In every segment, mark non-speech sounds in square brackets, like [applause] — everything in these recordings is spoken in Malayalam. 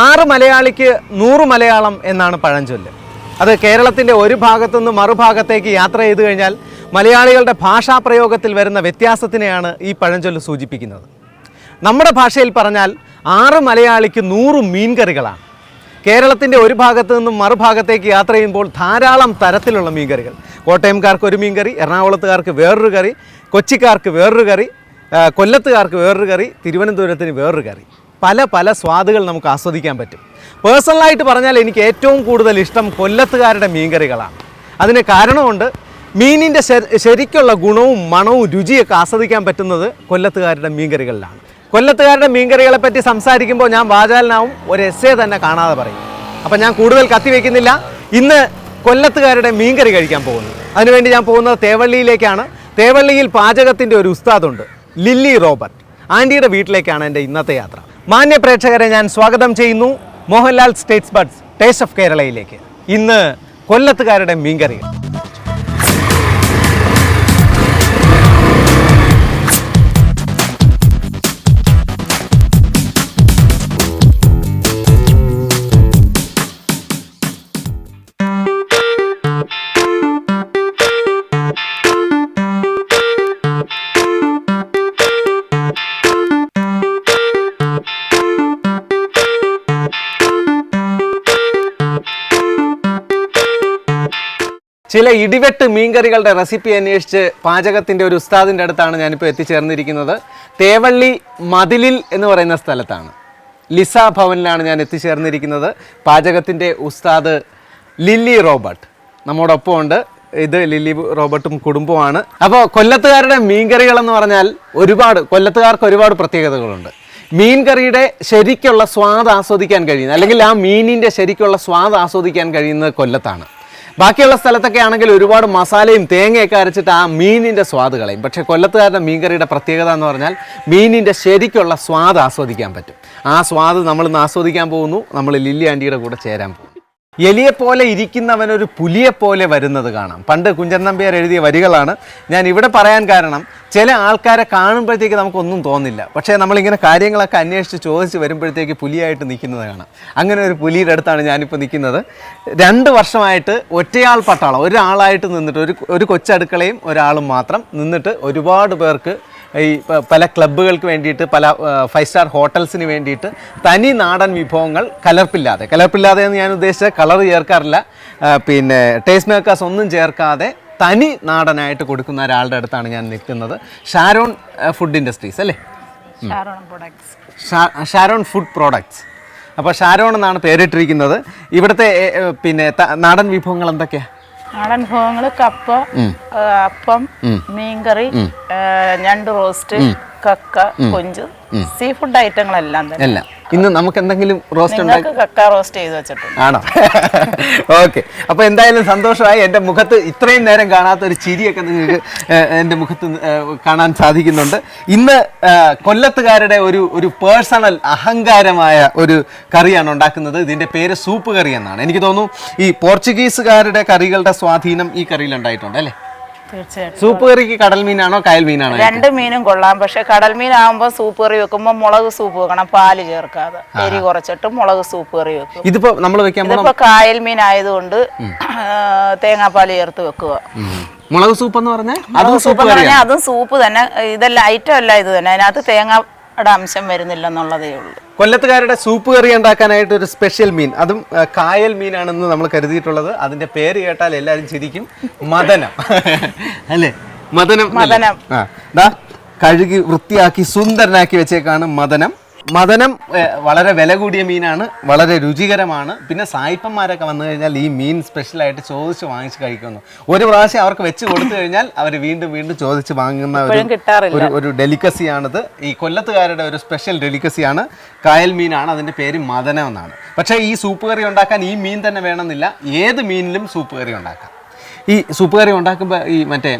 ആറ് മലയാളിക്ക് നൂറ് മലയാളം എന്നാണ് പഴഞ്ചൊല്ല്. അത് കേരളത്തിന്റെ ഒരു ഭാഗത്തു നിന്ന് മറുഭാഗത്തേക്ക് യാത്ര ചെയ്തു കഴിഞ്ഞാൽ മലയാളികളുടെ ഭാഷാപ്രയോഗത്തിൽ വരുന്ന വ്യത്യാസത്തിനെയാണ് ഈ പഴഞ്ചൊല്ല് സൂചിപ്പിക്കുന്നത്. നമ്മുടെ ഭാഷയിൽ പറഞ്ഞാൽ ആറ് മലയാളിക്ക് നൂറ് മീൻകറികളാണ്. കേരളത്തിന്റെ ഒരു ഭാഗത്ത് നിന്നും മറുഭാഗത്തേക്ക് യാത്ര ചെയ്യുമ്പോൾ ധാരാളം തരത്തിലുള്ള മീൻകറികൾ. കോട്ടയംകാർക്ക് ഒരു മീൻകറി എറണാകുളത്തുകാർക്ക് വേറൊരു കറി കൊച്ചിക്കാർക്ക് വേറൊരു കറി കൊല്ലത്തുകാർക്ക് വേറൊരു കറി തിരുവനന്തപുരത്തിന് വേറൊരു കറി. പല പല സ്വാദുകൾ നമുക്ക് ആസ്വദിക്കാൻ പറ്റും. പേഴ്സണലായിട്ട് പറഞ്ഞാൽ എനിക്ക് ഏറ്റവും കൂടുതൽ ഇഷ്ടം കൊല്ലത്തുകാരുടെ മീൻകറികളാണ്. അതിന് കാരണമുണ്ട് മീനിന്റെ ശരിക്കുള്ള ഗുണവും മണവും രുചിയൊക്കെ ആസ്വദിക്കാൻ പറ്റുന്നത് കൊല്ലത്തുകാരുടെ മീൻകറികളിലാണ്. കൊല്ലത്തുകാരുടെ മീൻകറികളെ പറ്റി സംസാരിക്കുമ്പോൾ ഞാൻ വാചാലനാവും ഒരു എസ് തന്നെ കാണാതെ പറയും. അപ്പം ഞാൻ കൂടുതൽ കത്തി കത്തിവെക്കുന്നില്ല ഇന്ന് കൊല്ലത്തുകാരുടെ മീൻകറി കഴിക്കാൻ പോകുന്നു. അതിനുവേണ്ടി ഞാൻ പോകുന്നത് തേവള്ളിയിലേക്കാണ്. തേവള്ളിയിൽ പാചകത്തിന്റെ ഒരു ഉസ്താദുണ്ട് ലില്ലി റോബർട്ട്. ആന്റിയുടെ വീട്ടിലേക്കാണ് എന്റെ ഇന്നത്തെ യാത്ര. മാന്യ പ്രേക്ഷകരെ ഞാൻ സ്വാഗതം ചെയ്യുന്നു. Mohanlal states buds taste of കേരളയിലേക്ക്. ഇന്ന് കൊല്ലത്തുകാരുടെ മീൻകറികൾ. ചില ഇടിവെട്ട് മീൻകറികളുടെ റെസിപ്പി അന്വേഷിച്ച് പാചകത്തിന്റെ ഒരു ഉസ്താദിന്റെ അടുത്താണ് ഞാനിപ്പോൾ എത്തിച്ചേർന്നിരിക്കുന്നത്. തേവള്ളി മതിലിൽ എന്ന് പറയുന്ന സ്ഥലത്താണ്. ലിസ ഭവനിലാണ് ഞാൻ എത്തിച്ചേർന്നിരിക്കുന്നത്. പാചകത്തിന്റെ ഉസ്താദ് ലില്ലി റോബർട്ട്. നമ്മോടൊപ്പം ഉണ്ട് ഇത് ലില്ലി റോബർട്ടും കുടുംബമാണ് അപ്പോൾ കൊല്ലത്തുകാരുടെ മീൻകറികൾ എന്ന് പറഞ്ഞാൽ ഒരുപാട് കൊല്ലത്തുകാർക്ക് ഒരുപാട് പ്രത്യേകതകളുണ്ട്. മീൻ കറിയുടെ ശരിക്കുള്ള സ്വാദ് ആസ്വദിക്കാൻ കഴിയുന്നത് അല്ലെങ്കിൽ ആ മീനിന്റെ ശരിക്കുള്ള സ്വാദ് ആസ്വദിക്കാൻ കഴിയുന്നത് കൊല്ലത്താണ്. ബാക്കിയുള്ള സ്ഥലത്തൊക്കെ ആണെങ്കിൽ ഒരുപാട് മസാലയും തേങ്ങയൊക്കെ അരച്ചിട്ട് ആ മീനിന്റെ സ്വാദ് കളയും. പക്ഷേ കൊല്ലത്തുകാരുടെ മീൻകറിയുടെ പ്രത്യേകത എന്ന് പറഞ്ഞാൽ മീനിന്റെ ശരിക്കുള്ള സ്വാദ് ആസ്വദിക്കാൻ പറ്റും. ആ സ്വാദ് നമ്മൾ ഇന്ന് ആസ്വദിക്കാൻ പോകുന്നു. നമ്മൾ ലില്ലി ആന്റിയുടെ കൂടെ ചേരാൻ പോകും എലിയെപ്പോലെ ഇരിക്കുന്നവനൊരു പുലിയെപ്പോലെ വരുന്നത് കാണാം. പണ്ട് കുഞ്ചൻ നമ്പ്യാർ എഴുതിയ വരികളാണ്. ഞാൻ ഇവിടെ പറയാൻ കാരണം ചില ആൾക്കാരെ കാണുമ്പോഴത്തേക്ക് നമുക്കൊന്നും തോന്നില്ല. പക്ഷേ നമ്മളിങ്ങനെ കാര്യങ്ങളൊക്കെ അന്വേഷിച്ച് ചോദിച്ച് വരുമ്പോഴത്തേക്ക് പുലിയായിട്ട് നിൽക്കുന്നത് കാണാം. അങ്ങനെ ഒരു പുലിയുടെ അടുത്താണ് ഞാനിപ്പോൾ നിൽക്കുന്നത്. രണ്ട് വർഷമായിട്ട് ഒറ്റയാൾ പട്ടാളം ഒരാളായിട്ട് നിന്നിട്ട് ഒരു ഒരു കൊച്ചടുക്കളയും ഒരാളും മാത്രം നിന്നിട്ട് ഒരുപാട് പേർക്ക് ഈ പല ക്ലബ്ബുകൾക്ക് വേണ്ടിയിട്ട് പല ഫൈവ് സ്റ്റാർ ഹോട്ടൽസിന് വേണ്ടിയിട്ട് തനി നാടൻ വിഭവങ്ങൾ കലർപ്പില്ലാതെ. കലർപ്പില്ലാതെ എന്ന് ഞാൻ ഉദ്ദേശിച്ച കളർ ചേർക്കാറില്ല. പിന്നെ ടേസ്റ്റ് മേക്കേഴ്സ് ഒന്നും ചേർക്കാതെ തനി നാടനായിട്ട് കൊടുക്കുന്ന ഒരാളുടെ അടുത്താണ് ഞാൻ നിൽക്കുന്നത്. ഷാരോൺ ഫുഡ് ഇൻഡസ്ട്രീസ് അല്ലേ? ഷാരോൺ ഫുഡ് പ്രോഡക്ട്സ് അപ്പോൾ ഷാരോൺ എന്നാണ് പേരിട്ടിരിക്കുന്നത്. ഇവിടുത്തെ പിന്നെ നാടൻ വിഭവങ്ങൾ എന്തൊക്കെയാണ് നാടൻ വിഭവങ്ങൾ കപ്പ അപ്പം മീൻകറി ഞണ്ട് റോസ്റ്റ് കക്ക കൊഞ്ച് സീ ഫുഡ് ഐറ്റങ്ങളെല്ലാം തന്നെ. എല്ലാം. ഇന്ന് നമുക്ക് എന്തെങ്കിലും റോസ്റ്റ് ഉണ്ടാക്കി കക്ക റോസ്റ്റ് ചെയ്ത് വെച്ചിട്ടുണ്ട്. ആണോ? [laughs] ഓക്കെ അപ്പോൾ എന്തായാലും സന്തോഷമായി. എന്റെ മുഖത്ത് ഇത്രയും നേരം കാണാത്ത ഒരു ചിരിയൊക്കെ നിങ്ങൾക്ക് എന്റെ എന്റെ മുഖത്ത് കാണാൻ സാധിക്കുന്നുണ്ട്. ഇന്ന് കൊല്ലത്തുകാരുടെ ഒരു ഒരു പേഴ്സണൽ അഹങ്കാരമായ ഒരു കറിയാണ് ഉണ്ടാക്കുന്നത്. ഇതിന്റെ പേര് സൂപ്പ് കറി എന്നാണ്. എനിക്ക് തോന്നുന്നു ഈ പോർച്ചുഗീസുകാരുടെ കറികളുടെ സ്വാധീനം ഈ കറിയിൽ ഉണ്ടായിട്ടുണ്ട് അല്ലേ? തീർച്ചയായിട്ടും. സൂപ്പ് കറിക്ക് കടൽ മീനാണോ കായൽ മീനാണോ രണ്ട് മീനും കൊള്ളാം. പക്ഷെ കടൽ മീനാകുമ്പോ സൂപ്പ് കറി വെക്കുമ്പോൾ മുളക് സൂപ്പ് വെക്കണം പാൽ ചേർക്കാതെ. എരി കുറച്ചിട്ട് മുളക് സൂപ്പ് കറി വെക്കും. ഇതിപ്പോ നമ്മൾ വെക്കാൻ ഇതിപ്പോ കായൽ മീൻ ആയതുകൊണ്ട് തേങ്ങാപ്പാൽ ചേർത്ത് വെക്കുക. മുളക് സൂപ്പ് എന്ന് പറഞ്ഞാൽ അതും സൂപ്പ് സൂപ്പ് പറഞ്ഞാൽ അതും സൂപ്പ് തന്നെ ഇതെല്ലാം ഐറ്റം അല്ല ഇത് തന്നെ. അതിനകത്ത് തേങ്ങയുടെ അംശം വരുന്നില്ല എന്നുള്ളതേ ഉള്ളൂ. കൊല്ലത്തുകാരുടെ സൂപ്പ് കറി ഉണ്ടാക്കാനായിട്ട് ഒരു സ്പെഷ്യൽ മീൻ. അതും കായൽ മീനാണെന്ന് നമ്മൾ കരുതിയിട്ടുള്ളത്. അതിന്റെ പേര് കേട്ടാൽ എല്ലാരും ചിരിക്കും. മദനം. അല്ലേ? മദനം? മദനം. കഴുകി വൃത്തിയാക്കി സുന്ദരനാക്കി വെച്ചേക്കാണ് മദനം. മദനം വളരെ വില കൂടിയ മീനാണ് വളരെ രുചികരമാണ്. പിന്നെ സായിപ്പന്മാരൊക്കെ വന്നു കഴിഞ്ഞാൽ ഈ മീൻ സ്പെഷ്യലായിട്ട് ചോദിച്ച് വാങ്ങിച്ച് കഴിക്കുന്നു. ഒരു പ്രാവശ്യം അവർക്ക് വെച്ച് കൊടുത്തു കഴിഞ്ഞാൽ അവർ വീണ്ടും വീണ്ടും ചോദിച്ച് വാങ്ങുന്ന ഒരു ഒരു ഒരു ഡെലിക്കസിയാണിത് ഈ കൊല്ലത്തുകാരുടെ ഒരു സ്പെഷ്യൽ ഡെലിക്കസിയാണ് കായൽ മീനാണ്. അതിന്റെ പേര് മദനം എന്നാണ്. പക്ഷേ ഈ സൂപ്പ് കറി ഉണ്ടാക്കാൻ ഈ മീൻ തന്നെ വേണമെന്നില്ല. ഏത് മീനിലും സൂപ്പ് കറി ഉണ്ടാക്കാം. ഈ സൂപ്പ് കറി ഉണ്ടാക്കുമ്പോൾ ഈ മറ്റേ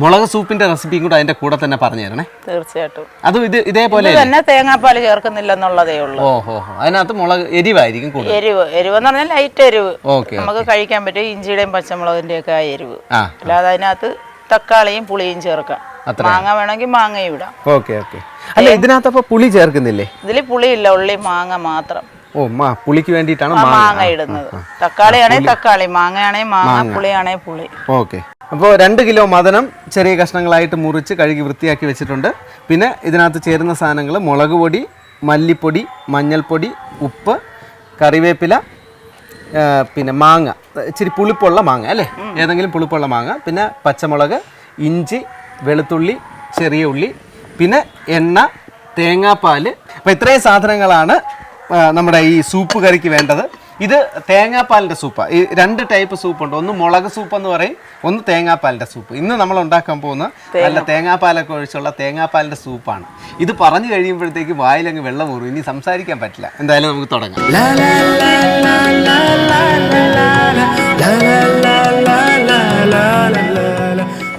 മുളക് സൂപ്പിന്റെ റെസിപ്പിയും കൂടെ അതിന്റെ കൂടെ തന്നെ പറഞ്ഞു തരണേ. തീർച്ചയായിട്ടും. അതും ഇത് ഇതേപോലെ ഇത് തന്നെ തേങ്ങാപ്പാൽ ചേർക്കുന്നില്ല എന്നുള്ളതേ ഉള്ളൂ. ഓഹോ അതിനകത്ത് മുളക് എരിവായിരിക്കും കൂടുതൽ. എരിവ് എരിവ് എന്ന് പറഞ്ഞാൽ ലൈറ്റ് എരിവ്. നമുക്ക് കഴിക്കാൻ പറ്റും ഇഞ്ചിയുടെയും പച്ചമുളകിന്റെയും ഒക്കെ ആ എരിവ് അല്ലാതെ അതിനകത്ത് തക്കാളിയും പുളിയും ചേർക്കാം. മാങ്ങ വേണമെങ്കിൽ മാങ്ങയും ഇടാം. Okay okay. അല്ല ഇതിനകത്ത് അപ്പൊ പുളി ചേർക്കുന്നില്ലേ? ഇതിൽ പുളിയില്ല ഉള്ളി മാങ്ങ മാത്രം. ഓ മാ പുളിക്ക് വേണ്ടിയിട്ടാണ് മാങ്ങ. ഇടുന്നത്. തക്കാളി ആണെങ്കിൽ തക്കാളി മാങ്ങയാണെങ്കിൽ മാങ്ങ പുളിയാണെങ്കിൽ പുളി. ഓക്കെ. അപ്പോൾ രണ്ട് കിലോ മദനം ചെറിയ കഷ്ണങ്ങളായിട്ട് മുറിച്ച് കഴുകി വൃത്തിയാക്കി വെച്ചിട്ടുണ്ട്. പിന്നെ ഇതിനകത്ത് ചേരുന്ന സാധനങ്ങൾ മുളക് പൊടി മല്ലിപ്പൊടി മഞ്ഞൾപ്പൊടി ഉപ്പ് കറിവേപ്പില പിന്നെ മാങ്ങ. ഇച്ചിരി പുളിപ്പുള്ള മാങ്ങ അല്ലേ? ഏതെങ്കിലും പുളിപ്പുള്ള മാങ്ങ. പിന്നെ പച്ചമുളക് ഇഞ്ചി വെളുത്തുള്ളി ചെറിയ ഉള്ളി പിന്നെ എണ്ണ തേങ്ങാപ്പാൽ അപ്പോൾ ഇത്രയും സാധനങ്ങളാണ് നമ്മുടെ ഈ സൂപ്പ് കറിക്ക് വേണ്ടത്. ഇത് തേങ്ങാപ്പാലിന്റെ സൂപ്പാണ് ഈ രണ്ട് ടൈപ്പ് സൂപ്പ് ഉണ്ട് ഒന്ന് മുളക് സൂപ്പ് എന്ന് പറയും ഒന്ന് തേങ്ങാപ്പാലിന്റെ സൂപ്പ് ഇന്ന് നമ്മൾ ഉണ്ടാക്കാൻ പോകുന്ന നല്ല തേങ്ങാപ്പാലൊക്കെ ഒഴിച്ചുള്ള തേങ്ങാപ്പാലിന്റെ സൂപ്പാണ് ഇത് പറഞ്ഞു കഴിയുമ്പോഴത്തേക്ക് വായിലങ്ങ് വെള്ളം ഊറും ഇനി സംസാരിക്കാൻ പറ്റില്ല എന്തായാലും നമുക്ക് തുടങ്ങാം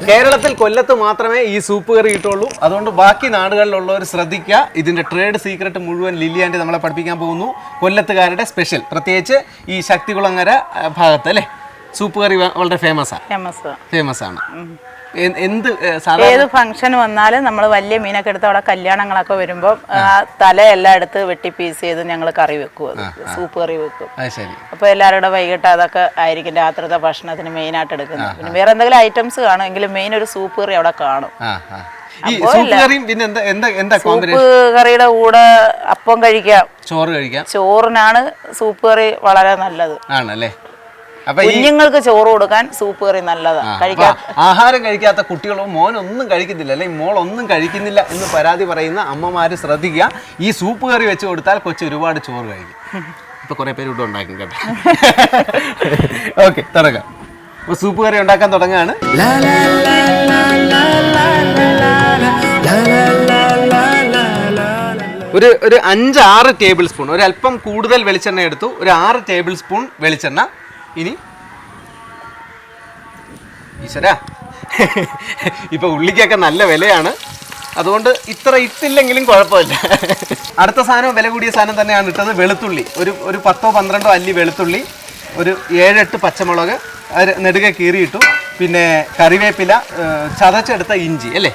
കേരളത്തിൽ കൊല്ലത്ത് മാത്രമേ ഈ സൂപ്പ് കറി കിട്ടുള്ളൂ. അതുകൊണ്ട് ബാക്കി നാടുകളിലുള്ളവർ ശ്രദ്ധിക്കുക. ഇതിന്റെ ട്രേഡ് സീക്രട്ട് മുഴുവൻ ലില്ലിയാന്റെ നമ്മളെ പഠിപ്പിക്കാൻ പോകുന്നു. കൊല്ലത്തുകാരുടെ സ്പെഷ്യൽ പ്രത്യേകിച്ച് ഈ ശക്തികുളങ്ങര ഭാഗത്ത് അല്ലേ? സൂപ്പ് കറി വളരെ ഫേമസ് ആണ് ഫേമസ് ഫേമസ് ആണ്. എന്ത് ഏത് ഫംഗ്ഷൻ വന്നാലും നമ്മൾ വലിയ മീനൊക്കെ എടുത്ത് അവിടെ കല്യാണങ്ങളൊക്കെ വരുമ്പോൾ തല എല്ലാം എടുത്ത് വെട്ടി പീസ് ചെയ്ത് ഞങ്ങൾ കറി വെക്കും സൂപ്പ് കറി വെക്കും. അപ്പോൾ എല്ലാവരുടെ വൈകിട്ട് അതൊക്കെ ആയിരിക്കും രാത്രിത്തെ ഭക്ഷണത്തിന് മെയിൻ ആയിട്ട് എടുക്കുന്നത്. പിന്നെ വേറെ എന്തെങ്കിലും ഐറ്റംസ് കാണും. എങ്കിലും മെയിൻ ഒരു സൂപ്പ് കറി അവിടെ കാണും. സൂപ്പ് കറിയുടെ കൂടെ അപ്പം കഴിക്കാം. ചോറ് കഴിക്കാം. ചോറിനാണ് സൂപ്പ് കറി വളരെ നല്ലത്. ആണല്ലേ? കുഞ്ഞുങ്ങൾക്ക് ചോറ് കൊടുക്കാൻ സൂപ്പ് കറി നല്ലതാണ് കഴിക്കാൻ ആഹാരം കഴിക്കാത്ത കുട്ടികളോ മോനൊന്നും കഴിക്കുന്നില്ല അല്ലെങ്കിൽ മോൾ ഒന്നും കഴിക്കുന്നില്ല എന്ന് പരാതി പറയുന്ന അമ്മമാർ ശ്രദ്ധിക്കുക ഈ സൂപ്പ് കറി വെച്ച് കൊടുത്താൽ കൊച്ചു ഒരുപാട് ചോറ് കഴിക്കും ഇപ്പൊ കുറെ പേര് ഇവിടെ ഉണ്ടാക്കും കേട്ടോ ഓക്കെ തുടങ്ങാം അപ്പൊ സൂപ്പ് കറി ഉണ്ടാക്കാൻ തുടങ്ങാണ് ഒരു ഒരു അഞ്ച് ആറ് ടേബിൾ സ്പൂൺ ഒരു അല്പം കൂടുതൽ വെളിച്ചെണ്ണ എടുത്തു ഒരു ആറ് ടേബിൾ സ്പൂൺ വെളിച്ചെണ്ണ ഇനി? ഈശ്വരാ. ഇപ്പൊ ഉള്ളിക്കൊക്കെ നല്ല വിലയാണ്. അതുകൊണ്ട് ഇത്ര ഇത്തില്ലെങ്കിലും കുഴപ്പമില്ല. അടുത്ത സാധനം വില കൂടിയ സാധനം തന്നെയാണ് ഇട്ടത് വെളുത്തുള്ളി. ഒരു ഒരു പത്തോ പന്ത്രണ്ടോ അല്ലി വെളുത്തുള്ളി ഒരു ഏഴെട്ട് പച്ചമുളക് നെടുകെ കീറിയിട്ടു. പിന്നെ കറിവേപ്പില ചതച്ചെടുത്ത ഇഞ്ചി അല്ലേ?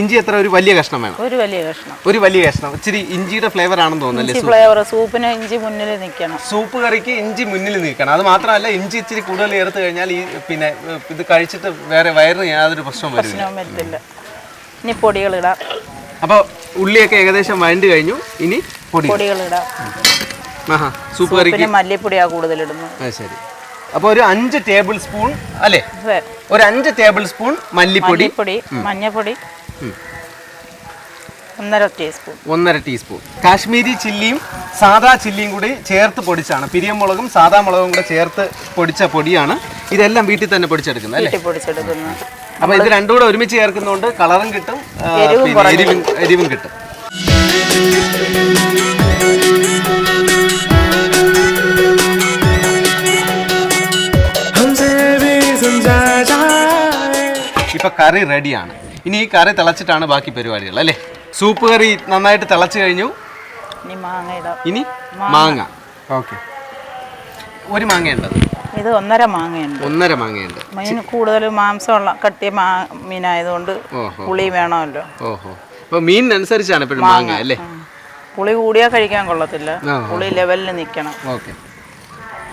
ഇഞ്ചി എത്ര? ഒരു വലിയ കഷ്ണം വേണം. ഒരു വലിയ കഷ്ണം. ഒരു വലിയ കഷ്ണം. ഇച്ചിരി ഇഞ്ചിയുടെ ഫ്ലേവർ ആണെന്ന് തോന്നുന്നല്ലേ ഇഞ്ചി ഫ്ലേവർ സൂപ്പിന് ഇഞ്ചി മുന്നിൽ നിൽക്കണം സൂപ്പ് കറിക്ക് ഇഞ്ചി മുന്നിൽ നിൽക്കണം. അത് മാത്രമല്ല ഇഞ്ചി ഇച്ചിരി കൂടുതൽ ചേർത്ത് കഴിഞ്ഞാൽ ഈ പിന്നെ ഇത് കഴിച്ചിട്ട് വേറെ വയറിന് യാതൊരു പ്രശ്നവും വരില്ല. ഇനി പൊടികൾ പൊടികളിടാം അപ്പോൾ ഉള്ളിയൊക്കെ ഏകദേശം വഴണ്ട് കഴിഞ്ഞു. ഇനി പൊടി പൊടികളിടാം ആഹാ സൂപ്പ് കറിക്ക് മല്ലിപ്പൊടിയാണ് കൂടുതൽ ആ ശരി. അപ്പോൾ ഒരു അഞ്ച് ടേബിൾ സ്പൂൺ അല്ലേ? ഒരു അഞ്ച് ടേബിൾ സ്പൂൺ മല്ലിപ്പൊടി. മഞ്ഞപ്പൊടി. ഒന്നര ടീസ്പൂൺ. ഒന്നര ടീസ്പൂൺ. കാശ്മീരി ചില്ലിയും സാദാ ചില്ലിയും കൂടി ചേർത്ത് പൊടിച്ചാണ്. പിരിയമുളകും സാദാ മുളകും കൂടെ ചേർത്ത് പൊടിച്ച പൊടിയാണ്. ഇതെല്ലാം വീട്ടിൽ തന്നെ പൊടിച്ചെടുക്കുന്നത് അല്ലേ? വീട്ടിൽ പൊടിച്ചെടുക്കുന്നു. അപ്പൊ ഇത് രണ്ടും കൂടെ ഒരുമിച്ച് ചേർക്കുന്നതുകൊണ്ട് കളറും കിട്ടും എരിവും എരിവും കിട്ടും. ഇപ്പൊ കറി റെഡിയാണ്. ഇനി ഈ കറി തിളച്ചിട്ടാണ് ബാക്കി പരിപാടികൾ അല്ലേ? സൂപ്പ് കറി നന്നായിട്ട് തിളച്ചു കഴിഞ്ഞു. ഇനി മാങ്ങ ഓക്കെ ഇനി മാങ്ങ. ഓക്കെ ഒരു മാങ്ങയുണ്ടത് ഇത് ഒന്നര മാങ്ങയുണ്ട്. ഒന്നര മാങ്ങയുണ്ട്. മീൻ കൂടുതൽ മാംസമുള്ള കട്ടിയ മാ മീനായതുകൊണ്ട് പുളി വേണമല്ലോ. ഓഹോ. മീൻ അനുസരിച്ചാണ് എപ്പോഴും മാങ്ങ. അല്ലേ? പുളി കൂടിയാൽ കഴിക്കാൻ കൊള്ളത്തില്ല. പുളി ലെവലിൽ നിൽക്കണം ഓക്കെ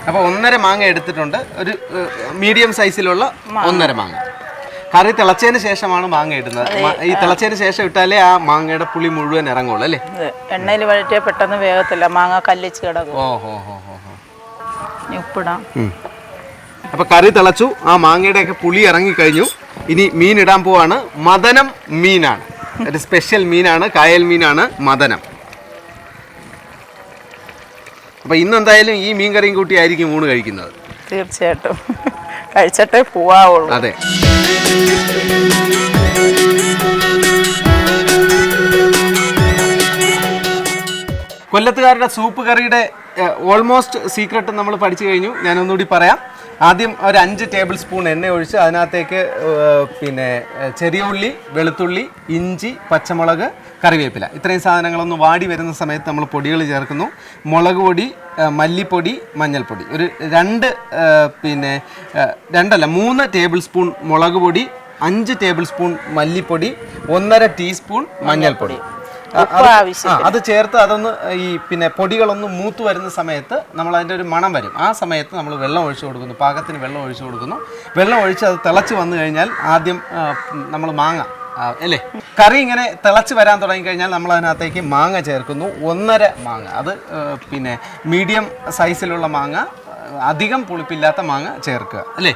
അപ്പോൾ ഒന്നര മാങ്ങ എടുത്തിട്ടുണ്ട്. ഒരു മീഡിയം സൈസിലുള്ള ഒന്നര മാങ്ങ. കറി തിളച്ചതിന് ശേഷമാണ് മാങ്ങ ഇടുന്നത്. ഈ തിളച്ചതിന് ശേഷം ഇട്ടാലേ ആ മാങ്ങയുടെ പുളി മുഴുവൻ ഇറങ്ങുള്ളൂ അല്ലേ? എണ്ണയിൽ വഴറ്റിയാൽ പെട്ടെന്ന് വേഗത്തില്ല. മാങ്ങ കല്ലിച്ച് കിടക്കും. ഓ ഹോ ഹോ ഹോ ഹോ. ഉപ്പിടാം. അപ്പൊ കറി തിളച്ചു. ആ മാങ്ങയുടെ ഒക്കെ പുളി ഇറങ്ങിക്കഴിഞ്ഞു. ഇനി മീൻ ഇടാൻ പോവാണ്. മദനം മീനാണ്. ഒരു സ്പെഷ്യൽ മീനാണ്. കായൽ മീനാണ് മദനം. അപ്പൊ ഇന്ന് എന്തായാലും ഈ മീൻ കറിയും കൂട്ടി ആയിരിക്കും ഊണ് കഴിക്കുന്നത്. തീർച്ചയായിട്ടും. കഴിച്ചിട്ടേ പോവാവുള്ളൂ. അതെ. കൊല്ലത്തുകാരുടെ സൂപ്പ് കറിയുടെ ഓൾമോസ്റ്റ് സീക്രട്ട് നമ്മൾ പഠിച്ചു കഴിഞ്ഞു. ഞാനൊന്നുകൂടി പറയാം. ആദ്യം ഒരു അഞ്ച് ടേബിൾ സ്പൂൺ എണ്ണ ഒഴിച്ച് അതിനകത്തേക്ക് പിന്നെ ചെറിയ ഉള്ളി വെളുത്തുള്ളി ഇഞ്ചി പച്ചമുളക് കറിവേപ്പില. ഇത്രയും സാധനങ്ങളൊന്ന് വാടി വരുന്ന സമയത്ത് നമ്മൾ പൊടികൾ ചേർക്കുന്നു. മുളക് പൊടി മല്ലിപ്പൊടി മഞ്ഞൾപ്പൊടി. ഒരു രണ്ട് പിന്നെ രണ്ടല്ല മൂന്ന് ടേബിൾ സ്പൂൺ മുളക് പൊടി അഞ്ച് ടേബിൾ സ്പൂൺ മല്ലിപ്പൊടി ഒന്നര ടീസ്പൂൺ മഞ്ഞൾപ്പൊടി. അത് ചേർത്ത് അതൊന്ന് ഈ പിന്നെ പൊടികളൊന്ന് മൂത്ത് വരുന്ന സമയത്ത് നമ്മൾ അതിന്റെ ഒരു മണം വരും. ആ സമയത്ത് നമ്മൾ വെള്ളം ഒഴിച്ചു കൊടുക്കുന്നു. പാകത്തിന് വെള്ളം ഒഴിച്ചു കൊടുക്കുന്നു. വെള്ളം ഒഴിച്ച് അത് തിളച്ച് വന്നു കഴിഞ്ഞാൽ ആദ്യം നമ്മൾ മാങ്ങ അല്ലേ? കറി ഇങ്ങനെ തിളച്ച് വരാൻ തുടങ്ങി കഴിഞ്ഞാൽ നമ്മൾ അതിനകത്തേക്ക് മാങ്ങ ചേർക്കുന്നു. ഒന്നര മാങ്ങ. അത് പിന്നെ മീഡിയം സൈസിലുള്ള മാങ്ങ അധികം പുളിപ്പില്ലാത്ത മാങ്ങ ചേർക്കുക അല്ലേ?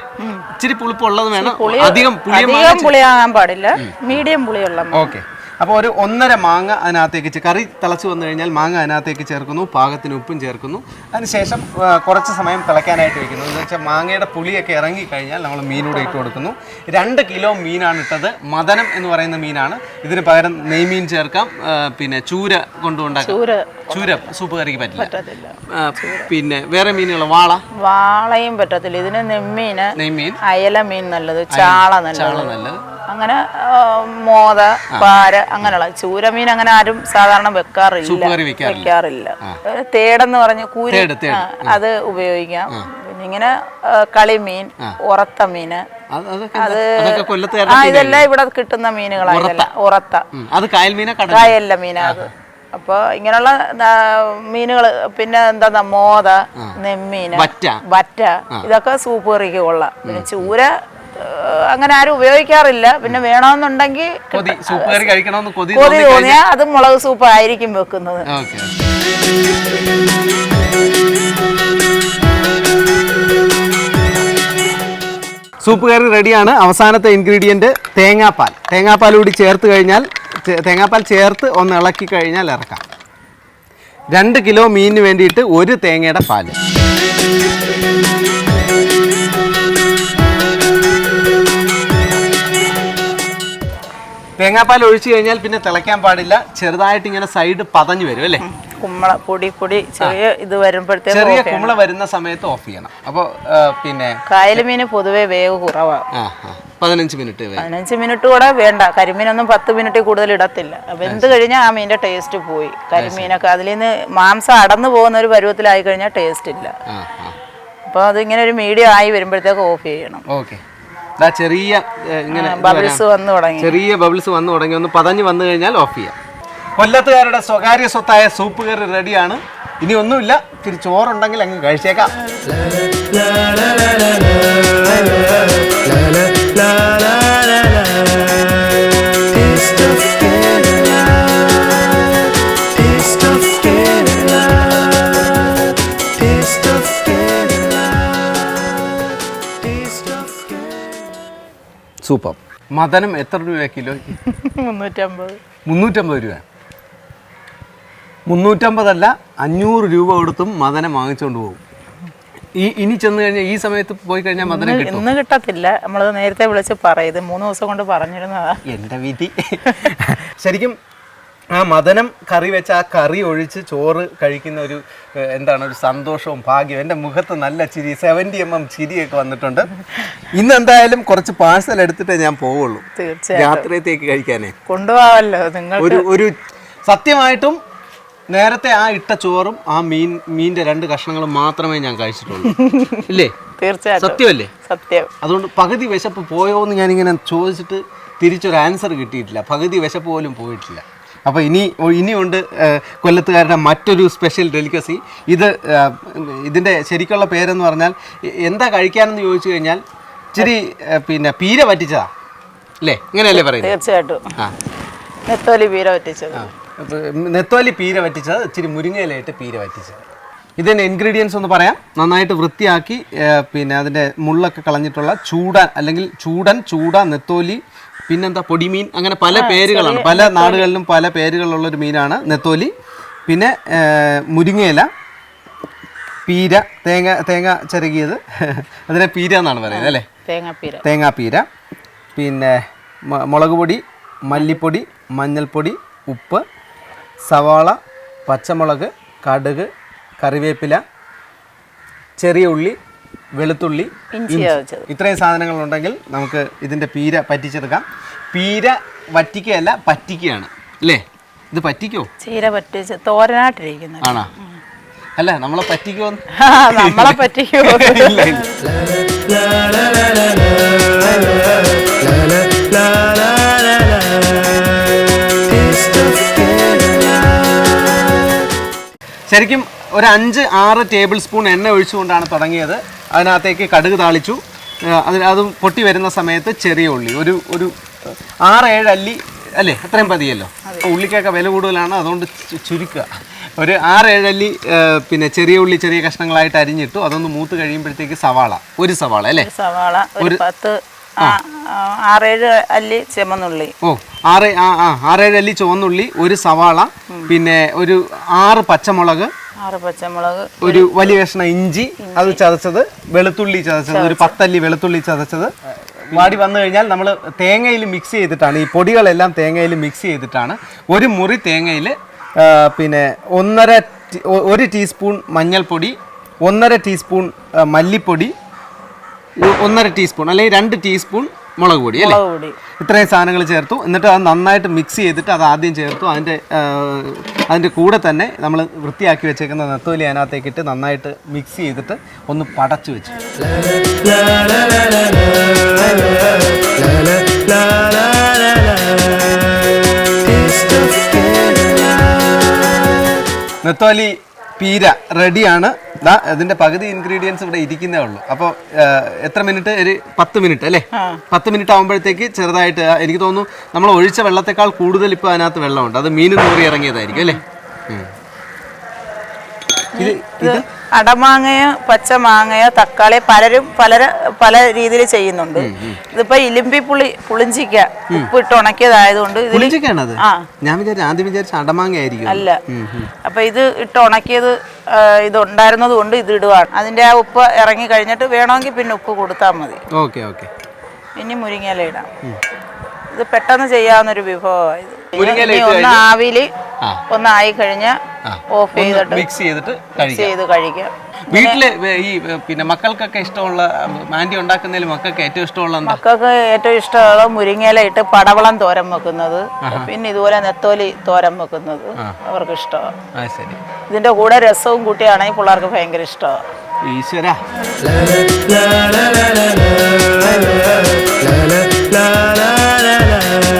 ഇച്ചിരി പുളിപ്പുള്ളത് വേണം. അധികം പുളിയ പുളിയാകാൻ പാടില്ല. മീഡിയം പുളിയുള്ള ഓക്കെ. അപ്പോൾ ഒരു ഒന്നര മാങ്ങ അതിനകത്തേക്ക് കറി തിളച്ച് വന്നു കഴിഞ്ഞാൽ മാങ്ങ അതിനകത്തേക്ക് ചേർക്കുന്നു പാകത്തിന് ഉപ്പും ചേർക്കുന്നു. അതിനുശേഷം കുറച്ച് സമയം തിളയ്ക്കാനായിട്ട് വെക്കുന്നു. എന്ന് വെച്ചാൽ മാങ്ങയുടെ പുളിയൊക്കെ ഇറങ്ങി കഴിഞ്ഞാൽ നമ്മൾ മീനൂടെ ഇട്ട് കൊടുക്കുന്നു. രണ്ട് കിലോ മീനാണ് ഇട്ടത്. മദനം എന്ന് പറയുന്ന മീനാണ്. ഇതിന് പകരം നെയ്മീൻ ചേർക്കാം. പിന്നെ ചൂര കൊണ്ടുണ്ടാക്കാം ചൂര സൂപ്പ് കറിക്ക് പറ്റില്ല. പിന്നെ വേറെ മീനുകൾ വാള? വാളയും പറ്റത്തില്ല. ഇതിന് നെമ്മീന് നെയ്മീൻ. അയല മീൻ നല്ലത് ചാള ചാള നല്ലത്. നല്ലത്. അങ്ങനെ മോത പാര അങ്ങനെയുള്ള ചൂരമീൻ അങ്ങനെ ആരും സാധാരണ വെക്കാറില്ല. വെക്കാറില്ല. തേടെന്ന് പറഞ്ഞ് കൂരി. അത് ഉപയോഗിക്കാം. പിന്നെ ഇങ്ങനെ കളിമീൻ ഉറത്ത മീന് അത്? ആ ഇതെല്ലാം ഇവിടെ കിട്ടുന്ന മീനുകളായിരുന്നല്ല ഉറത്ത. അത് കായൽ മീനെ കായല്ല മീനാ അത്. അപ്പോൾ ഇങ്ങനെയുള്ള മീനുകൾ പിന്നെ എന്താ മോത നെമ്മീന് വറ്റ. ഇതൊക്കെ സൂപ്പ് കറിക്ക് കൊള്ളാം. പിന്നെ ചൂര അങ്ങനെ ആരും ഉപയോഗിക്കാറില്ല. പിന്നെ വേണമെന്നുണ്ടെങ്കിൽ കൊതി തോന്നിയാൽ അത് മുളക് സൂപ്പ് ആയിരിക്കും വെക്കുന്നത്. സൂപ്പ് കറി റെഡിയാണ്. അവസാനത്തെ ഇൻഗ്രീഡിയന്റ് തേങ്ങാപ്പാൽ. തേങ്ങാപ്പാൽ കൂടി ചേർത്ത് കഴിഞ്ഞാൽ തേങ്ങാപ്പാൽ ചേർത്ത് ഒന്ന് ഇളക്കി കഴിഞ്ഞാൽ ഇറക്കാം. രണ്ട് കിലോ മീനിന് വേണ്ടിയിട്ട് ഒരു തേങ്ങയുടെ പാൽ. തേങ്ങാപ്പാൽ ഒഴിച്ചു കഴിഞ്ഞാൽ പിന്നെ തിളയ്ക്കാൻ പാടില്ല. ചെറുതായിട്ട് ഇങ്ങനെ സൈഡ് പതഞ്ഞു വരും അല്ലേ? കുമ്മള പൊടി പൊടി ചെറിയ ഇത് വരുമ്പോഴത്തേക്ക് ചെറിയ കുമ്മള വരുന്ന സമയത്ത് ഓഫ് ചെയ്യണം. അപ്പോൾ പിന്നെ കായൽ മീന് പൊതുവെ വേവ് കുറവാണ് പതിനഞ്ച് മിനിറ്റ് പതിനഞ്ച് മിനിറ്റ് കൂടെ വേണ്ട. കരിമീനൊന്നും പത്ത് മിനിറ്റ് കൂടുതൽ ഇടത്തില്ല. വെന്ത് കഴിഞ്ഞാൽ ആ മീനിന്റെ ടേസ്റ്റ് പോയി. കരിമീനൊക്കെ അതിൽ നിന്ന് മാംസം അടന്നു പോകുന്ന ഒരു പരുവത്തിലായി കഴിഞ്ഞാൽ ടേസ്റ്റ് ഇല്ല. അപ്പോൾ അതിങ്ങനെ ഒരു മീഡിയം ആയി വരുമ്പോഴത്തേക്ക് ഓഫ് ചെയ്യണം. ഓക്കെ. ചെറിയ ഇങ്ങനെ ബബിൾസ് വന്നു തുടങ്ങി ചെറിയ ബബിൾസ് വന്നു തുടങ്ങി ഒന്ന് പതഞ്ഞ് വന്നു കഴിഞ്ഞാൽ ഓഫ് ചെയ്യാം കൊല്ലത്തുകാരുടെ സ്വകാര്യ സ്വത്തായ സൂപ്പ് കറി റെഡിയാണ് ഇനി ഒന്നുമില്ല ഇത്തിരി ചോറുണ്ടെങ്കിൽ അങ്ങ് കഴിച്ചേക്കാം La la la la super. മദനം എത്ര രൂപ കിലോ? മുന്നൂറ്റമ്പത്. മുന്നൂറ്റമ്പത് രൂപ. മുന്നൂറ്റമ്പതല്ല അഞ്ഞൂറ് രൂപ കൊടുത്തും മദനം വാങ്ങിച്ചുകൊണ്ട് പോകും. ഈ ഇനി ചെന്ന് കഴിഞ്ഞാൽ ഈ സമയത്ത് പോയി കഴിഞ്ഞാൽ മദനം കിട്ടും. ഇന്ന് കിട്ടത്തില്ല. നമ്മളത് നേരത്തെ വിളിച്ച് പറയത് മൂന്ന് ദിവസം കൊണ്ട് പറഞ്ഞിരുന്നതാ. എന്റെ വിധി. ശരിക്കും ആ മദനം കറി വെച്ച് ആ കറി ഒഴിച്ച് ചോറ് കഴിക്കുന്ന ഒരു എന്താണ് ഒരു സന്തോഷവും ഭാഗ്യവും. എന്റെ മുഖത്ത് നല്ല ചിരി സെവന്റി എം എം ചിരിയൊക്കെ വന്നിട്ടുണ്ട്. ഇന്ന് എന്തായാലും കുറച്ച് പാഴ്സൽ എടുത്തിട്ടേ ഞാൻ പോവുള്ളൂ. യാത്രയത്തേക്ക് രാത്രിയത്തേക്ക് കഴിക്കാനേ. കൊണ്ടുപോകാമല്ലോ നിങ്ങൾ ഒരു ഒരു സത്യമായിട്ടും നേരത്തെ ആ ഇട്ട ചോറും ആ മീൻ മീന്റെ രണ്ട് കഷ്ണങ്ങളും മാത്രമേ ഞാൻ കഴിച്ചിട്ടുള്ളൂ. [laughs] ഇല്ലേ? തീർച്ചയായിട്ടും. സത്യമല്ലേ? സത്യം. അതുകൊണ്ട് പകുതി വിശപ്പ് പോയോ എന്ന് ഞാനിങ്ങനെ ചോദിച്ചിട്ട് തിരിച്ചൊരു ആൻസർ കിട്ടിയിട്ടില്ല. പകുതി വിശപ്പ് പോലും പോയിട്ടില്ല. അപ്പോൾ ഇനി ഇനിയുണ്ട് കൊല്ലത്തുകാരുടെ മറ്റൊരു സ്പെഷ്യൽ ഡെലിക്കസി ഇത് ഇതിന്റെ ഇതിന്റെ ശരിക്കുള്ള പേരെന്ന് പറഞ്ഞാൽ എന്താ കഴിക്കാനെന്ന് ചോദിച്ചു കഴിഞ്ഞാൽ ഇച്ചിരി പിന്നെ പീര പറ്റിച്ചതാ അല്ലേ ഇങ്ങനെയല്ലേ പറയുന്നത് തീർച്ചയായിട്ടും. ആ. നെത്തോലി പീര പറ്റിച്ചത് നെത്തോലി പീര ഇച്ചിരി മുരിങ്ങയിലായിട്ട് പീര പറ്റിച്ചത് ഇതിന്റെ ഇൻഗ്രീഡിയൻസ് ഒന്ന് പറയാം. നന്നായിട്ട് വൃത്തിയാക്കി പിന്നെ അതിന്റെ മുള്ളൊക്കെ കളഞ്ഞിട്ടുള്ള ചൂടൻ അല്ലെങ്കിൽ ചൂടൻ ചൂട നെത്തോലി പിന്നെന്താ പൊടിമീൻ? അങ്ങനെ പല പേരുകളാണ്. പല നാടുകളിലും പല പേരുകളുള്ള ഒരു മീനാണ് നെത്തോലി. പിന്നെ മുരിങ്ങയില പീര തേങ്ങ തേങ്ങ ചിരകിയത് [laughs] അതിനെ പീര എന്നാണ് പറയുന്നത് അല്ലേ? തേങ്ങാപ്പീര. തേങ്ങാപ്പീര. പിന്നെ മുളക് പൊടി മല്ലിപ്പൊടി മഞ്ഞൾപ്പൊടി ഉപ്പ് സവാള പച്ചമുളക് കടുക് കറിവേപ്പില ചെറിയ ഉള്ളി വെളുത്തുള്ളി ഇത്രയും സാധനങ്ങൾ ഉണ്ടെങ്കിൽ നമുക്ക് ഇതിന്റെ പീര പറ്റിച്ചെടുക്കാം. പീര വറ്റിക്കയല്ല പറ്റിക്കുകയാണ് അല്ലേ? ഇത് പറ്റിക്കോ? ചീര പറ്റിച്ച് തോരനായിട്ടിരിക്കുന്നു ആണോ? അല്ല നമ്മളെ പറ്റിക്കോ? നമ്മളെ പറ്റിക്കോ? ശരിക്കും ഒരു അഞ്ച് ആറ് ടേബിൾ സ്പൂൺ എണ്ണ ഒഴിച്ചുകൊണ്ടാണ് തുടങ്ങിയത്. അതിനകത്തേക്ക് കടുക് താളിച്ചു. അതിന് അതും പൊട്ടി വരുന്ന സമയത്ത് ചെറിയ ഉള്ളി. ഒരു ഒരു ആറ് ഏഴ് അല്ലി അല്ലേ? അത്രയും പതിയല്ലോ ഉള്ളിക്കൊക്കെ വില കൂടുതലാണ്. അതുകൊണ്ട് ചുരുക്കുക. ഒരു ആറ് ഏഴല്ലി പിന്നെ ചെറിയ ഉള്ളി ചെറിയ കഷ്ണങ്ങളായിട്ട് അരിഞ്ഞിട്ടു. അതൊന്ന് മൂത്ത് കഴിയുമ്പോഴത്തേക്ക് സവാള. ഒരു സവാള അല്ലേ? സവാള ഒരു പത്ത് ആറേഴ് അല്ലി ചുമന്നുള്ളി ഓ ആറ് ആ ആ ആറേഴ് അല്ലി ചുവന്നുള്ളി ഒരു സവാള പിന്നെ ഒരു ആറ് പച്ചമുളക് ആറ് പച്ചമുളക്. ഒരു വലിയ കഷ്ണം ഇഞ്ചി അത് ചതച്ചത് വെളുത്തുള്ളി ചതച്ചത് ഒരു പത്തല്ലി വെളുത്തുള്ളി ചതച്ചത്. വാടി വന്നു കഴിഞ്ഞാൽ നമ്മൾ തേങ്ങയിൽ മിക്സ് ചെയ്തിട്ടാണ് ഈ പൊടികളെല്ലാം തേങ്ങയിൽ മിക്സ് ചെയ്തിട്ടാണ് ഒരു മുറി തേങ്ങയിൽ പിന്നെ ഒന്നര ഒരു ടീസ്പൂൺ മഞ്ഞൾപ്പൊടി ഒന്നര ടീസ്പൂൺ മല്ലിപ്പൊടി ഒന്നര ടീസ്പൂൺ അല്ലെങ്കിൽ രണ്ട് ടീസ്പൂൺ മുളക് പൊടി അല്ലേ? മുളക് പൊടി. ഇത്രയും സാധനങ്ങൾ ചേർത്തു. എന്നിട്ട് അത് നന്നായിട്ട് മിക്സ് ചെയ്തിട്ട് അത് ആദ്യം ചേർത്തു. അതിന്റെ അതിന്റെ കൂടെ തന്നെ നമ്മൾ വൃത്തിയാക്കി വെച്ചേക്കുന്ന നത്തോലി അതിനകത്തേക്ക് ഇട്ട് നന്നായിട്ട് മിക്സ് ചെയ്തിട്ട് ഒന്ന് പടച്ചു വെച്ചു. നെത്തോലി പീര റെഡിയാണ്. ദാ ഇതിന്റെ പകുതി ഇൻഗ്രീഡിയൻസ് ഇവിടെ ഇരിക്കുന്നേ ഉള്ളൂ. അപ്പോൾ എത്ര മിനിറ്റ് ഒരു പത്ത് മിനിറ്റ് അല്ലേ? പത്ത് മിനിറ്റ് ആകുമ്പോഴത്തേക്ക് ചെറുതായിട്ട് എനിക്ക് തോന്നുന്നു നമ്മൾ ഒഴിച്ച വെള്ളത്തെക്കാൾ കൂടുതൽ ഇപ്പോൾ അതിനകത്ത് വെള്ളമുണ്ട്. അത് മീൻ നൂറി ഇറങ്ങിയതായിരിക്കും അല്ലേ. ഇത് പച്ച അടമാങ്ങയോ പച്ചമാങ്ങയോ തക്കാളി പലരും പലര പല രീതിയിൽ ചെയ്യുന്നുണ്ട്. ഇതിപ്പോ ഇലിമ്പി പുളി പുളിഞ്ചിക്ക ഉപ്പിട്ട് ഉണക്കിയതായതുകൊണ്ട്. ഞാൻ വിചാരിച്ചു ആദ്യം വിചാരിച്ച അടമാങ്ങ ആയിരിക്കും അല്ല അപ്പൊ ഇത് ഇട്ട് ഉണക്കിയത് ഇത് ഉണ്ടായിരുന്നത് കൊണ്ട് ഇത് ഇടുവാണ്. അതിന്റെ ആ ഉപ്പ് ഇറങ്ങി കഴിഞ്ഞിട്ട് വേണമെങ്കിൽ പിന്നെ ഉപ്പ് കൊടുത്താൽ മതി. Okay okay. ഇനി മുരിങ്ങയില ഇടാം. ഇത് പെട്ടെന്ന് ചെയ്യാവുന്ന ഒരു വിഭവമാണ് ഇത് ഒന്ന് ആവിയിൽ ഒന്ന് ആയി കഴിഞ്ഞാൽ ഓഫ് ചെയ്തിട്ട് മിക്സ് ചെയ്തിട്ട് ചെയ്ത് കഴിക്കാം വീട്ടിൽ ഈ പിന്നെ മക്കൾക്കൊക്കെ ഇഷ്ടമുള്ള മാൻഡി ഉണ്ടാക്കുന്നതിൽ മക്കൾക്ക് ഏറ്റവും ഇഷ്ടമുള്ള മക്കൾക്ക് ഏറ്റവും ഇഷ്ടമുള്ള മുരിങ്ങയില ഇട്ട് പടവളം തോരൻ വെക്കുന്നത് പിന്നെ ഇതുപോലെ നെത്തോലി തോരൻ വെക്കുന്നത് അവർക്ക് ഇഷ്ടമാണ് ശരി ഇതിന്റെ കൂടെ രസവും കൂട്ടിയാണെങ്കിൽ പിള്ളേർക്ക് ഭയങ്കര ഇഷ്ടമാണ് ഈശ്വര La la la la la la la la la